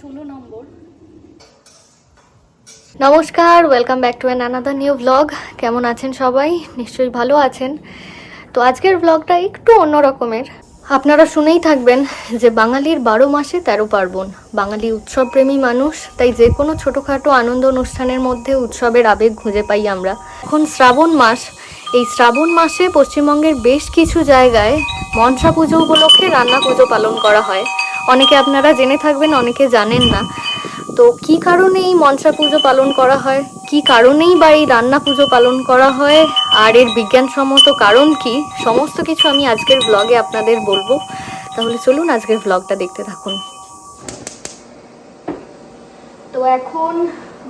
ষোলো নম্বর। নমস্কার welcome back to an another new blog কেমন আছেন সবাই? নিশ্চয়ই ভালো আছেন। তো আজকের ব্লগটা একটু অন্য রকমের। আপনারা শুনেই থাকবেন যে বাঙালির বারো মাসে তেরো পার্বণ। বাঙালি উৎসবপ্রেমী মানুষ, তাই যে কোনো ছোটোখাটো আনন্দ অনুষ্ঠানের মধ্যে উৎসবের আবেগ খুঁজে পাই আমরা। এখন শ্রাবণ মাস। এই শ্রাবণ মাসে পশ্চিমবঙ্গের বেশ কিছু জায়গায় মনসা পুজো উপলক্ষে রান্না পুজো পালন করা হয়। অনেকে আপনারা জেনে থাকবেন, অনেকে জানেন না। তো কি কারণে এই মনসা পুজো পালন করা হয়? কি কারণেই বা এই রান্না পুজো পালন করা হয়? আর এর বিজ্ঞানসম্মত কারণ কি? সমস্ত কিছু আমি আজকের ব্লগে আপনাদের বলব। তাহলে চলুন আজকের ব্লগটা দেখতে থাকুন। তো এখন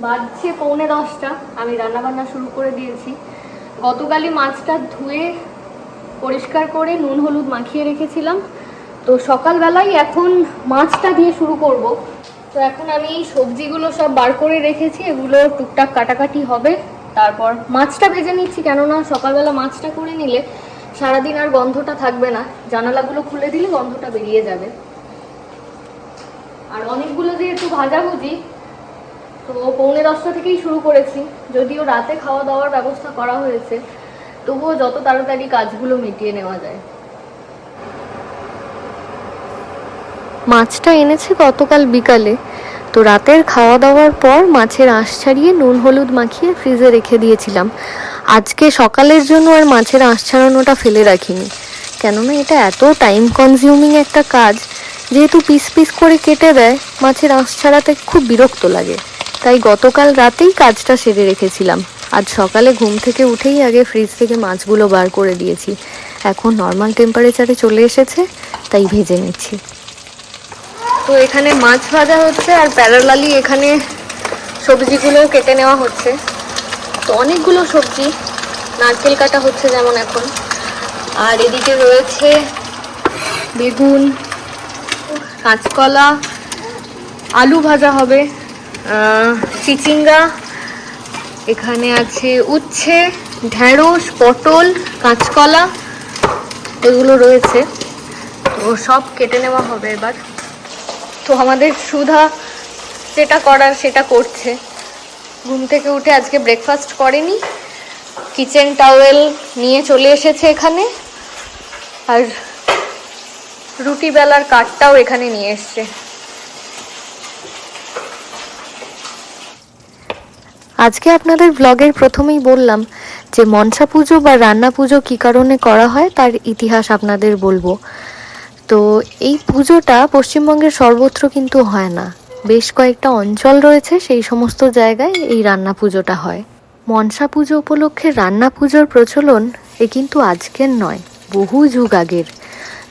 বাজছে পৌনে দশটা। আমি রান্না বান্না শুরু করে দিয়েছি। গতকালই মাছটা ধুয়ে পরিষ্কার করে নুন, হলুদ মাখিয়ে রেখেছিলাম। তো সকালবেলায় এখন মাছটা দিয়ে শুরু করব। তো এখন আমি সবজিগুলো সব বার করে রেখেছি, এগুলো টুকটাক কাটাকাটি হবে। তারপর মাছটা ভেজে নিচ্ছি, কেননা সকালবেলা মাছটা করে নিলে সারাদিন আর গন্ধটা থাকবে না। জানালাগুলো খুলে দিলে গন্ধটা বেরিয়ে যাবে। আর অনেকগুলো যেহেতু ভাজাভুজি, তো পৌনে দশটা থেকেই শুরু করেছি। যদিও রাতে খাওয়া দাওয়ার ব্যবস্থা করা হয়েছে, তবুও যত তাড়াতাড়ি কাজগুলো মিটিয়ে নেওয়া যায়। মাছটা এনেছে গতকাল বিকালে। তো রাতের খাওয়া দাওয়ার পর মাছের আঁশ ছাড়িয়ে নুন হলুদ মাখিয়ে ফ্রিজে রেখে দিয়েছিলাম। আজকে সকালের জন্য আর মাছের আঁশ ছাড়ানোটা ফেলে রাখিনি। কেননা এটা এত টাইম কনজিউমিং একটা কাজ, যেহেতু পিস পিস করে কেটে দেয়, মাছের আঁশ ছাড়াতে খুব বিরক্ত লাগে। তাই গতকাল রাতেই কাজটা সেরে রেখেছিলাম। আজ সকালে ঘুম থেকে উঠেই আগে ফ্রিজ থেকে মাছগুলো বার করে দিয়েছি। এখন নর্মাল টেম্পারেচারে চলে এসেছে, তাই ভেজে নিচ্ছি। তো এখানে মাছ ভাজা হচ্ছে আর প্যারালালি এখানে সবজিগুলো কেটে নেওয়া হচ্ছে। তো অনেকগুলো সবজি, নারকেল কাটা হচ্ছে যেমন এখন। আর এদিকে রয়েছে বেগুন, কাঁচকলা, আলু ভাজা হবে চিচিঙ্গা, এখানে আছে উচ্ছে ঢেঁড়স পটল, কাঁচকলা, এগুলো রয়েছে। তো সব কেটে নেওয়া হবে এবার। তো আমাদের সুধা যেটা করার সেটা করছে। ঘুম থেকে উঠে আজকে ব্রেকফাস্ট করেনি। কিচেন টাওয়েল নিয়ে চলে এসেছে এখানে। আর রুটি বেলার কাঠটাও এখানে নিয়ে এসছে। আজকে আপনাদের ব্লগের প্রথমেই বললাম যে মনসা পুজো বা রান্না পুজো কী কারণে করা হয় তার ইতিহাস আপনাদের বলব। তো এই পুজোটা পশ্চিমবঙ্গের সর্বত্র কিন্তু হয় না। বেশ কয়েকটা অঞ্চল রয়েছে, সেই সমস্ত জায়গায় এই রান্না পুজোটা হয়। মনসা পুজো উপলক্ষে রান্না পুজোর প্রচলন এ কিন্তু আজকের নয়, বহু যুগ আগের।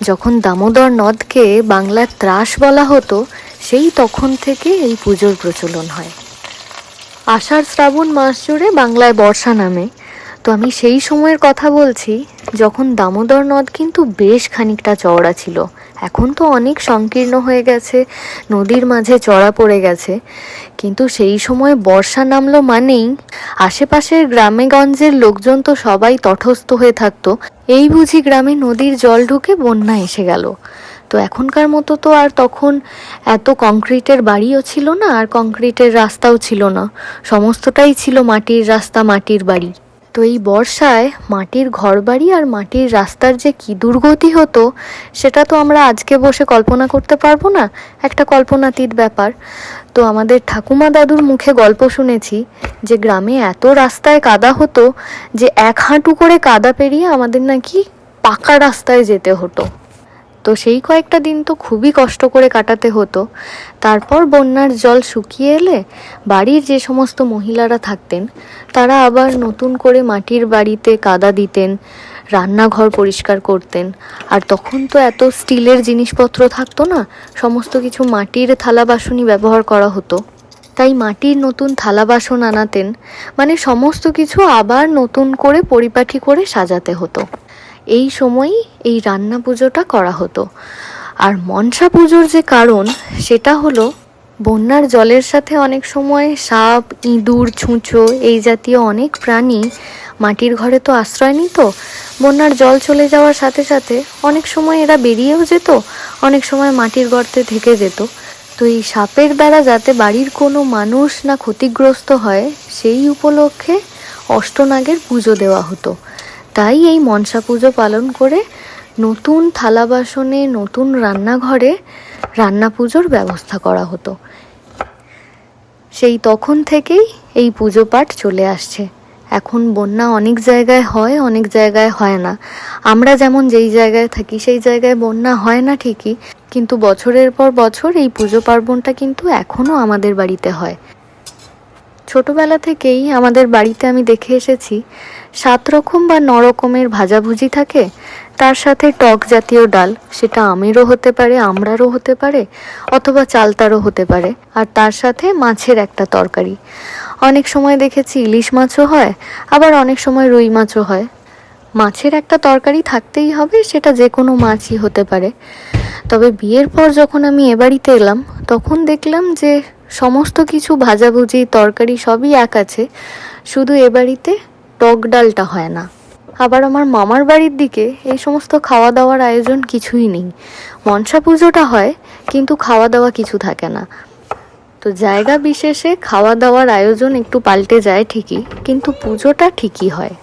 যখন দামোদর নদকে বাংলার ত্রাস বলা হতো, সেই তখন থেকে এই পুজোর প্রচলন হয়। আষাঢ় শ্রাবণ মাস জুড়ে বাংলায় বর্ষা নামে তো আমি সেই সময়ের কথা বলছি যখন দামোদর নদ কিন্তু বেশ খানিকটা চওড়া ছিল। এখন তো অনেক সংকীর্ণ হয়ে গেছে, নদীর মাঝে চড়া পড়ে গেছে। কিন্তু সেই সময় বর্ষা নামলো মানেই আশেপাশের গ্রামে গঞ্জের লোকজন তো সবাই তটস্থ হয়ে থাকতো। এই বুঝি গ্রামে নদীর জল ঢুকে বন্যা এসে গেল। তো এখনকার মতো তো আর তখন এত কংক্রিটের বাড়িও ছিল না আর কংক্রিটের রাস্তাও ছিল না। সমস্তটাই ছিল মাটির রাস্তা, মাটির বাড়ি। তো এই বর্ষায় মাটির ঘরবাড়ি আর মাটির রাস্তার যে কি দুর্গতি হতো, সেটা তো আমরা আজকে বসে কল্পনা করতে পারব না। একটা কল্পনাতীত ব্যাপার। তো আমাদের ঠাকুমা দাদুর মুখে গল্প শুনেছি যে গ্রামে এত রাস্তায় কাদা হতো যে এক হাঁটু করে কাদা পেরিয়ে আমাদের নাকি পাকা রাস্তায় যেতে হতো। তো সেই কয়েকটা দিন তো খুবই কষ্ট করে কাটাতে হতো। তারপর বন্যার জল শুকিয়ে এলে বাড়ির যে সমস্ত মহিলারা থাকতেন, তারা আবার নতুন করে মাটির বাড়িতে কাদা দিতেন, রান্নাঘর পরিষ্কার করতেন। আর তখন তো এত স্টিলের জিনিসপত্র থাকতো না, সমস্ত কিছু মাটির থালা বাসনই ব্যবহার করা হতো। তাই মাটির নতুন থালা বাসন আনাতেন মানে সমস্ত কিছু আবার নতুন করে পরিপাটি করে সাজাতে হতো। এই সময়ই এই রান্না পুজোটা করা হতো। আর মনসা পুজোর যে কারণ, সেটা হলো বন্যার জলের সাথে অনেক সময় সাপ, ইঁদুর, ছুঁচো এই জাতীয় অনেক প্রাণী মাটির ঘরে তো আশ্রয় নিত। বন্যার জল চলে যাওয়ার সাথে সাথে অনেক সময় এরা বেরিয়েও যেত, অনেক সময় মাটির গর্তে থেকে যেত। তো এই সাপের দ্বারা যাতে বাড়ির কোনো মানুষ না ক্ষতিগ্রস্ত হয়, সেই উপলক্ষে অষ্টনাগের পুজো দেওয়া হতো। তাই এই মনসা পুজো পালন করে নতুন থালা বাসনে, নতুন রান্নাঘরে রান্না পুজোর ব্যবস্থা করা হতো। সেই তখন থেকেই এই পুজো পাঠ চলে আসছে। এখন বন্যা অনেক জায়গায় হয়, অনেক জায়গায় হয় না। আমরা যেমন যেই জায়গায় থাকি, সেই জায়গায় বন্যা হয় না ঠিকই, কিন্তু বছরের পর বছর এই পুজো পার্বণটা কিন্তু এখনও আমাদের বাড়িতে হয়। ছোটবেলা থেকেই আমাদের বাড়িতে আমি দেখে এসেছি, সাত রকম বা ন রকমের ভাজাভুজি থাকে। তার সাথে টক জাতীয় ডাল, সেটা আমেরও হতে পারে, আমড়ারও হতে পারে, অথবা চালতারও হতে পারে, আর তার সাথে মাছের একটা তরকারি। অনেক সময় দেখেছি ইলিশ মাছও হয়, আবার অনেক সময় রুই মাছও হয়। মাছের একটা তরকারি থাকতেই হবে, সেটা যে কোনো মাছই হতে পারে। তবে বিয়ের পর যখন আমি এ বাড়িতে এলাম, তখন দেখলাম যে সমস্ত কিছু ভাজাভুজি, তরকারি সবই এক আছে। শুধু এ বাড়িতে টক ডালটা হয় না। আবার আমার মামার বাড়ির দিকে এই সমস্ত খাওয়া দাওয়ার আয়োজন কিছুই নেই। মনসা পুজোটা হয়, কিন্তু খাওয়া দাওয়া কিছু থাকে না। তো জায়গা বিশেষে খাওয়া দাওয়ার আয়োজন একটু পাল্টে যায় ঠিকই, কিন্তু পুজোটা ঠিকই হয়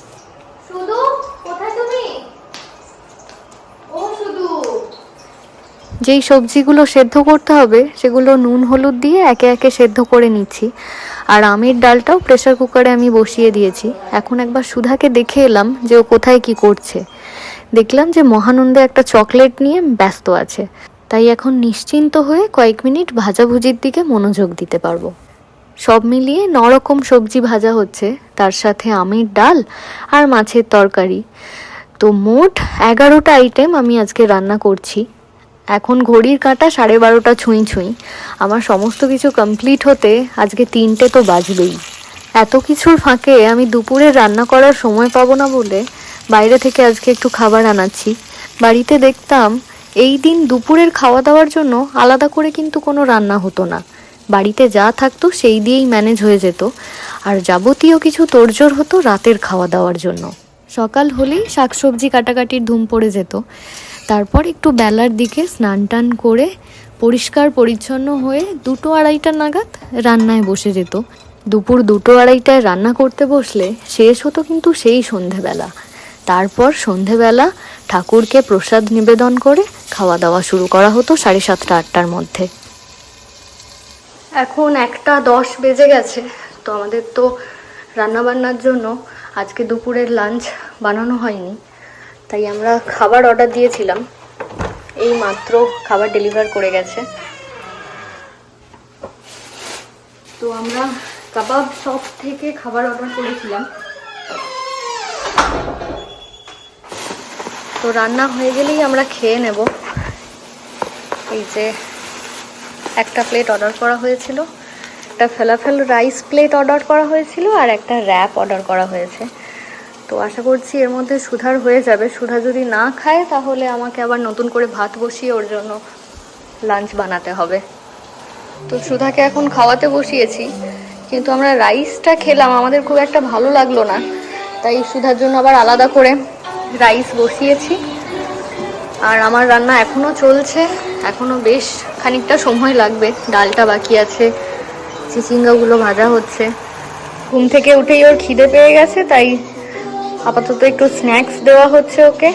শুধু কোথায় তুমি ও শুধু যেই সবজিগুলো সেদ্ধ করতে হবে, সেগুলো নুন, হলুদ দিয়ে একে একে সেদ্ধ করে নিচ্ছি। আর আমের ডালটাও প্রেসার কুকারে আমি বসিয়ে দিয়েছি। এখন একবার সুধাকে দেখে এলাম যে ও কোথায় কি করছে। দেখলাম যে মহানন্দে একটা চকলেট নিয়ে ব্যস্ত আছে। তাই এখন নিশ্চিন্ত হয়ে কয়েক মিনিট ভাজাভুজির দিকে মনোযোগ দিতে পারব। সব মিলিয়ে নরকম সবজি ভাজা হচ্ছে। তার সাথে আমের ডাল আর মাছের তরকারি। তো মোট এগারোটা আইটেম আমি আজকে রান্না করছি। এখন ঘড়ির কাঁটা সাড়ে বারোটা ছুঁই ছুঁই। আমার সমস্ত কিছু কমপ্লিট হতে আজকে তিনটে তো বাজবেই। এত কিছুর ফাঁকে আমি দুপুরে রান্না করার সময় পাবো না বলে বাইরে থেকে আজকে একটু খাবার আনাচ্ছি। বাড়িতে দেখতাম এই দিন দুপুরের খাওয়া দাওয়ার জন্য আলাদা করে কিন্তু কোনো রান্না হতো না। বাড়িতে যা থাকতো সেই দিয়েই ম্যানেজ হয়ে যেত। আর যাবতীয় কিছু তোড়জোড় হতো রাতের খাওয়া দাওয়ার জন্য। সকাল হলেই শাকসবজি কাটাকাটির ধুম পড়ে যেত। তারপর একটু বেলার দিকে স্নান টান করে পরিষ্কার পরিচ্ছন্ন হয়ে দুটো আড়াইটা নাগাদ রান্নায় বসে যেত। দুপুর দুটো আড়াইটায় রান্না করতে বসলে শেষ হতো কিন্তু সেই সন্ধেবেলা। তারপর সন্ধেবেলা ঠাকুরকে প্রসাদ নিবেদন করে খাওয়া দাওয়া শুরু করা হতো সাড়ে সাতটা, আটটার মধ্যে। এখন একটা দশ বেজে গেছে, তো আমাদের তো রান্নাবান্নার জন্য আজকে দুপুরের লাঞ্চ বানানো হয়নি। তাই আমরা খাবার অর্ডার দিয়েছিলাম। এই মাত্র খাবার ডেলিভার করে গেছে। তো আমরা কাবাব শপ থেকে খাবার অর্ডার করেছিলাম। তো রান্না হয়ে গেলেই আমরা খেয়ে নেব। এই যে একটা প্লেট অর্ডার করা হয়েছিল, একটা ফেলাফেল রাইস প্লেট অর্ডার করা হয়েছিল আর একটা র্যাপ অর্ডার করা হয়েছে। তো আশা করছি এর মধ্যে সুধার হয়ে যাবে। সুধা যদি না খায়, তাহলে আমাকে আবার নতুন করে ভাত বসিয়ে ওর জন্য লাঞ্চ বানাতে হবে। তো সুধাকে এখন খাওয়াতে বসিয়েছি, কিন্তু আমরা রাইসটা খেলাম। আমাদের খুব একটা ভালো লাগল না, তাই সুধার জন্য আবার আলাদা করে রাইস বসিয়েছি। আর আমার রান্না এখনও চলছে এখনও বেশ খানিকটা সময় লাগবে। ডালটা বাকি আছে, চিচিঙ্গাগুলো ভাজা হচ্ছে। ঘুম থেকে উঠেই ওর খিদে পেয়ে গেছে, তাই আপাতত একটু স্ন্যাক্স দেওয়া হচ্ছে ওকে।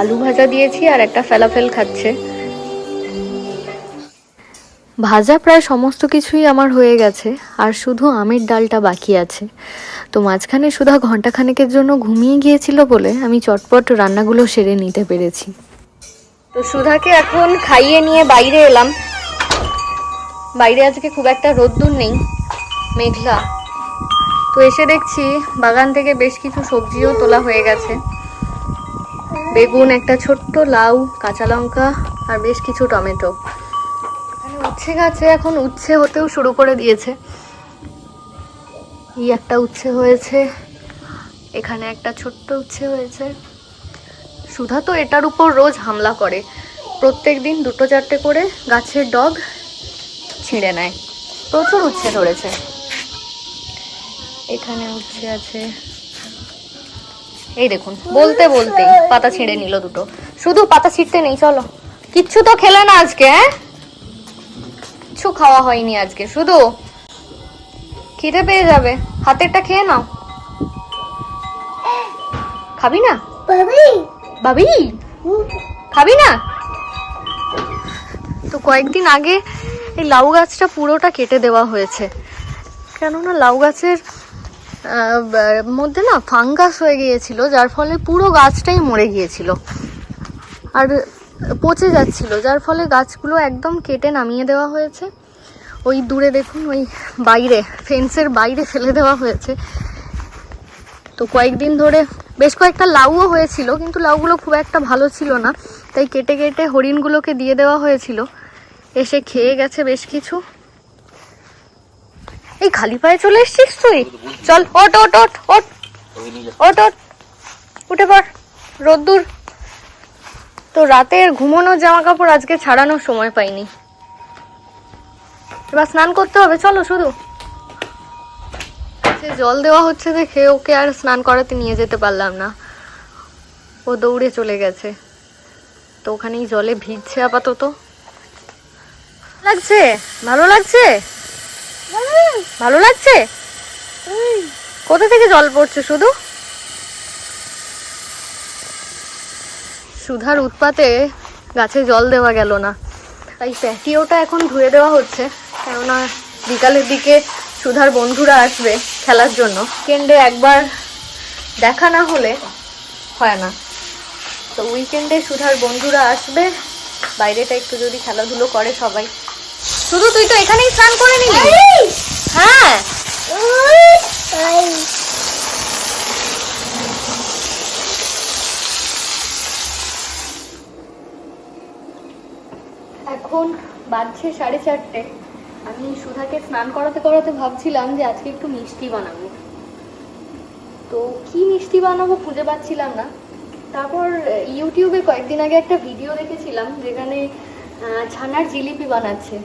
আলু ভাজা দিয়েছি আর একটা ফেলাফেল খাচ্ছে। ভাজা প্রায় সমস্ত কিছুই আমার হয়ে গেছে আর শুধু আমের ডালটা বাকি আছে। তো মাঝখানে সুধা ঘন্টাখানেকের জন্য ঘুমিয়ে গিয়েছিল বলে আমি চটপট রান্নাগুলো সেরে নিতে পেরেছি। তো সুধাকে এখন খাইয়ে নিয়ে বাইরে এলাম। বাইরে আজকে খুব একটা রোদ্দুর নেই মেঘলা। তো এসে দেখছি বাগান থেকে বেশ কিছু সবজিও তোলা হয়ে গেছে। বেগুন, একটা ছোট্ট লাউ, কাঁচা লঙ্কা আর বেশ কিছু টমেটো। উচ্ছে গাছে এখন উচ্ছে হতেও শুরু করে দিয়েছে। এই একটা উচ্ছে হয়েছে, এখানে একটা ছোট্ট উচ্ছে হয়েছে। সুধা তো এটার উপর রোজ হামলা করে। প্রত্যেক দিন দুটো চারটে করে গাছের ডগ ছিঁড়ে নেয়। প্রচুর উচ্ছে ধরেছে। এখানে উচ্ছে আছে। এই দেখুন বলতে বলতে পাতা ছিঁড়ে নিল দুটো। শুধু পাতা ছিঁড়তে নেই চলো। কিচ্ছু তো খেলে না আজকে হ্যাঁ? কিচ্ছু খাওয়া হয়নি আজকে শুধু খিদে পেয়ে যাবে। হাতেরটা খেয়ে নাও। খাবি না? ভাবি। খাবি না? তো কয়েকদিন আগে এই লাউ গাছটা পুরোটা কেটে দেওয়া হয়েছে। কেননা লাউ গাছের মধ্যে না ফাঙ্গাস হয়ে গিয়েছিল, যার ফলে পুরো গাছটাই মরে গিয়েছিল। আর পচে যাচ্ছিল, যার ফলে গাছগুলো একদম কেটে নামিয়ে দেওয়া হয়েছে। ওই দূরে দেখুন, ওই বাইরে ফেন্সের বাইরে ফেলে দেওয়া হয়েছে। তো কয়েকদিন ধরে বেশ কয়েকটা লাউও হয়েছিল, কিন্তু লাউগুলো খুব একটা ভালো ছিল না। তাই কেটে কেটে হরিণগুলোকে দিয়ে দেওয়া হয়েছিল। এসে খেয়ে গেছে বেশ কিছু। এই খালি পায়ে চলে এসছিস তুই? চল ওট ওট ওট ওট ওট ওট উঠে পড়, রোদ্দুর। তো রাতের ঘুমানোর জামা কাপড় আজকে ছাড়ানোর সময় পাইনি। এবার স্নান করতে হবে, চলো শুধু। সে জল দেওয়া হচ্ছে দেখে ওকে আর স্নান করাতে নিয়ে যেতে পারলাম না। ও দৌড়ে চলে গেছে। তো ওখানেই জলে ভিজছে আপাতত। লাগছে? ভালো লাগছে? ভালো লাগছে? কোথা থেকে জল পড়ছে শুধু? সুধার উৎপাতে গাছে জল দেওয়া গেল না। তাই প্যাটিওটা এখন ধুয়ে দেওয়া হচ্ছে কেননা বিকালের দিকে সুধার বন্ধুরা আসবে খেলার জন্য। উইকেন্ডে একবার দেখা না হলে হয় না। তো উইকেন্ডে সুধার বন্ধুরা আসবে বাইরেটা একটু যদি খেলাধুলো করে সবাই। শুধু তুই তো এখানেই স্নান করে নিলি? হ্যাঁ। এখন বাজছে সাড়ে চারটে। আমি সুধাকে স্নান করাতে করাতে ভাবছিলাম যে আজকে একটু মিষ্টি বানাবো। তো কি মিষ্টি বানাবো খুঁজে পাচ্ছিলাম না। তারপর ইউটিউবে কয়েকদিন আগে একটা ভিডিও দেখেছিলাম যেখানে ছানার জিলিপি বানাচ্ছে।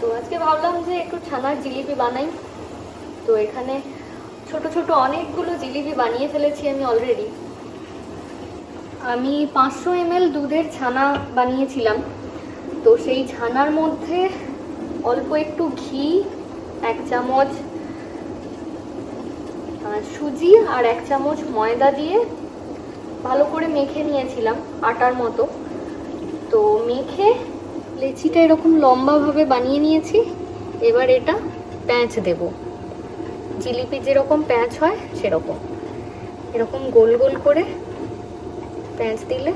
তো আজকে ভাবলাম যে একটু ছানার জিলিপি বানাই। তো এখানে ছোট ছোট অনেকগুলো জিলিপি বানিয়ে ফেলেছি আমি অলরেডি আমি পাঁচশো এমএল দুধের ছানা বানিয়েছিলাম। তো সেই ছানার মধ্যে অল্প একটু ঘি, এক চামচ সুজি আর এক চামচ ময়দা দিয়ে ভালো করে মেখে নিয়েছিলাম আটার মতো। তো মেখে লেচিটা এরকম লম্বাভাবে বানিয়ে নিয়েছি। এবার এটা প্যাঁচ দেব। জিলিপি যেরকম প্যাঁচ হয়, সেরকম। এরকম গোল গোল করে প্যাঁচ দিলে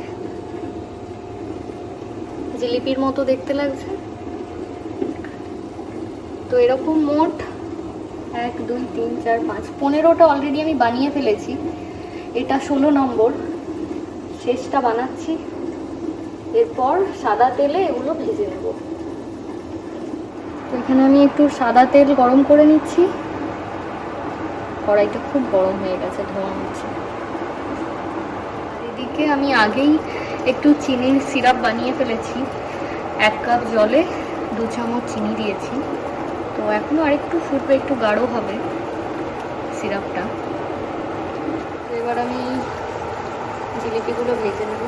জিলিপির মতো দেখতে লাগছে। তো এরকম মোট এক, দুই, তিন, চার, পাঁচ, পনেরোটা অলরেডি আমি বানিয়ে ফেলেছি। এটা ষোলো নম্বর। শেষটা বানাচ্ছি। এরপর সাদা তেলে এগুলো ভেজে নেব। তো এখানে আমি একটু সাদা তেল গরম করে নিচ্ছি। কড়াইটা খুব গরম হয়ে গেছে, ধোয়া হচ্ছে। এদিকে আমি আগেই একটু চিনির সিরাপ বানিয়ে ফেলেছি। এক কাপ জলে দু চামচ চিনি দিয়েছি। তো এখনও আরেকটু ফুটবে, একটু গাঢ় হবে সিরাপটা। তো এবার আমি জিলিপিগুলো ভেজে নেব।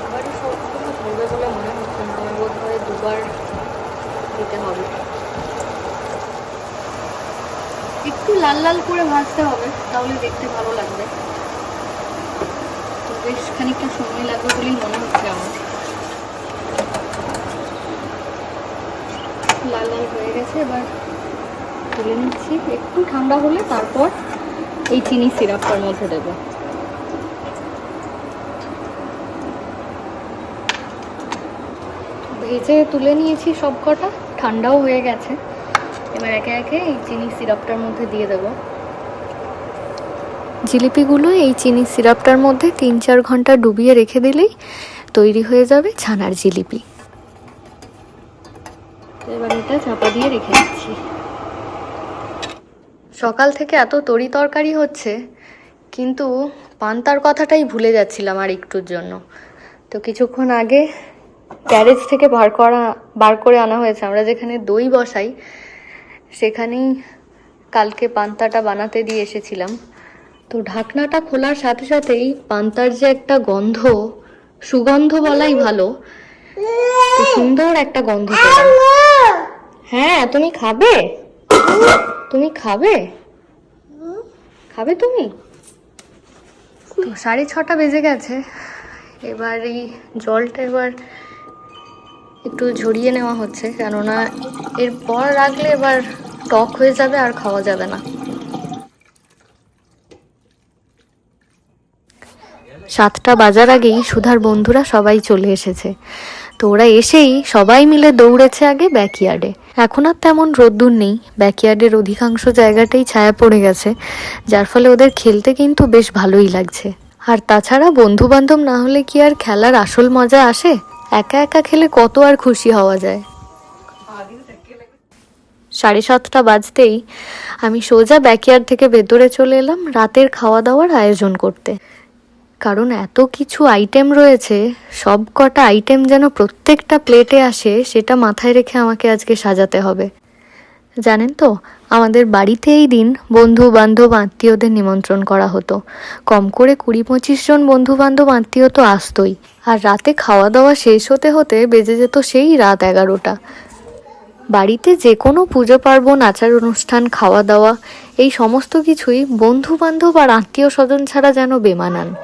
একবারই ধরবে বলে মনে হচ্ছে না। আমার বোধ হয় দুবার দিতে হবে। একটু লাল লাল করে ভাজতে হবে, তাহলে দেখতে ভালো লাগবে। বেশ খানিকটা সময় লাগবে বলেই মনে হচ্ছে আমার। লাল লাল হয়ে গেছে, এবার তুলে নিচ্ছি। একটু ঠান্ডা হলে তারপর এই চিনি সিরাপটার মধ্যে দেবো। ভেজে তুলে নিয়েছি সব কটা, ঠান্ডাও হয়ে গেছে। এবার একে একে এই চিনি সিরাপটার মধ্যে দিয়ে দেবো। জিলিপিগুলো এই চিনি সিরাপটার মধ্যে তিন চার ঘণ্টা ডুবিয়ে রেখে দিলেই তৈরি হয়ে যাবে ছানার জিলিপি। এবার এটা চাপা দিয়ে রেখে দিচ্ছি। সকাল থেকে এত তরি তরকারি হচ্ছে, কিন্তু পান্তার কথাটাই ভুলে যাচ্ছিলাম আর একটুর জন্য। তো কিছুক্ষণ আগে গ্যারেজ থেকে বার করা, বার করে আনা হয়েছে। আমরা যেখানে দই বসাই, সেখানেই কালকে পান্তাটা বানাতে দিয়ে এসেছিলাম। তো ঢাকনাটা খোলার সাথে সাথেই পান্তার যে একটা গন্ধ, সুগন্ধ বলাই ভালো। সুন্দর একটা গন্ধ হ্যাঁ তুমি খাবে? তুমি খাবে? খাবে তুমি? সাড়ে ছটা বেজে গেছে। এবার এই জলটা এবার একটু ঝরিয়ে নেওয়া হচ্ছে, কেননা এরপর রাখলে এবার টক হয়ে যাবে আর খাওয়া যাবে না। সাতটা বাজার আগেই সুধার বন্ধুরা সবাই চলে এসেছে। তো ওরা এসেই সবাই মিলে দৌড়েছে আগে ব্যাকইয়ার্ডে। এখন আর তেমন রোদ্দুর নেই, ব্যাকইয়ার্ডের অধিকাংশ জায়গাটাই ছায়া পড়ে গেছে, যার ফলে ওদের খেলতে কিন্তু বেশ ভালোই লাগছে। আর তাছাড়া বন্ধু বান্ধব না হলে কি আর খেলার আসল মজা আসে? একা একা খেলে কত আর খুশি হওয়া যায়? সাড়ে সাতটা বাজতেই আমি সোজা ব্যাকিয়ার থেকে ভেতরে চলে এলাম রাতের খাওয়া দাওয়ার আয়োজন করতে। কারণ এত কিছু আইটেম রয়েছে সব কটা আইটেম যেন প্রত্যেকটা প্লেটে আসে, সেটা মাথায় রেখে আমাকে আজকে সাজাতে হবে। জানেন তো, আমাদের বাড়িতে এই দিন বন্ধু বান্ধব আত্মীয়দের নিমন্ত্রণ করা হতো। কম করে কুড়ি পঁচিশ জন বন্ধু বান্ধব আত্মীয় তো আসতোই। আর রাতে খাওয়া দাওয়া শেষ হতে হতে বেজে যেত সেই রাত এগারোটা। বাড়িতে যে কোনো পুজো পার্বণ, আচার অনুষ্ঠান খাওয়া দাওয়া এই সমস্ত কিছুই বন্ধু বান্ধব আর আত্মীয় স্বজন ছাড়া যেন বেমানান।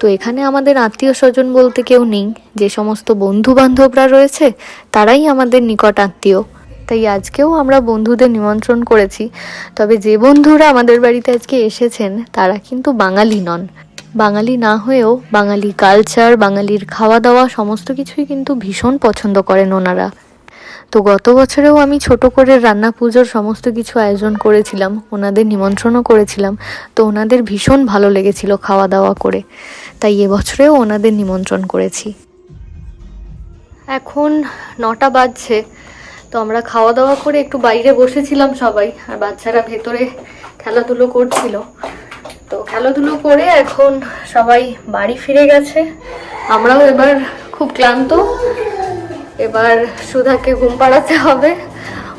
তো এখানে আমাদের আত্মীয় স্বজন বলতে কেউ নেই। যে সমস্ত বন্ধু বান্ধবরা রয়েছে, তারাই আমাদের নিকট আত্মীয়। তাই আজকেও আমরা বন্ধুদের নিমন্ত্রণ করেছি। তবে যে বন্ধুরা আমাদের বাড়িতে আজকে এসেছেন, তারা কিন্তু বাঙালি নন। বাঙালি না হয়েও বাঙালি কালচার বাঙালির খাওয়া দাওয়া সমস্ত কিছুই কিন্তু ভীষণ পছন্দ করেন ওনারা। তো গত বছরেও আমি ছোট করে রান্না পুজোর সমস্ত কিছু আয়োজন করেছিলাম, ওনাদের নিমন্ত্রণও করেছিলাম। তো ওনাদের ভীষণ ভালো লেগেছিল খাওয়া দাওয়া করে। তাই এবছরেও ওনাদের নিমন্ত্রণ করেছি। এখন নটা বাজছে। তো আমরা খাওয়া দাওয়া করে একটু বাইরে বসেছিলাম সবাই, আর বাচ্চারা ভেতরে খেলাধুলো করছিল। তো খেলাধুলো করে এখন সবাই বাড়ি ফিরে গেছে। আমরাও এবার খুব ক্লান্ত। এবার সুধাকে ঘুম পাড়াতে হবে।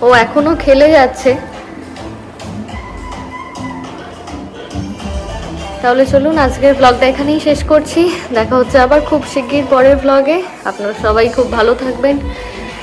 ও এখনও খেলে যাচ্ছে। তাহলে চলুন আজকের ব্লগটা এখানেই শেষ করছি। দেখা হচ্ছে আবার খুব শিগগির পরের ব্লগে আপনারা সবাই খুব ভালো থাকবেন।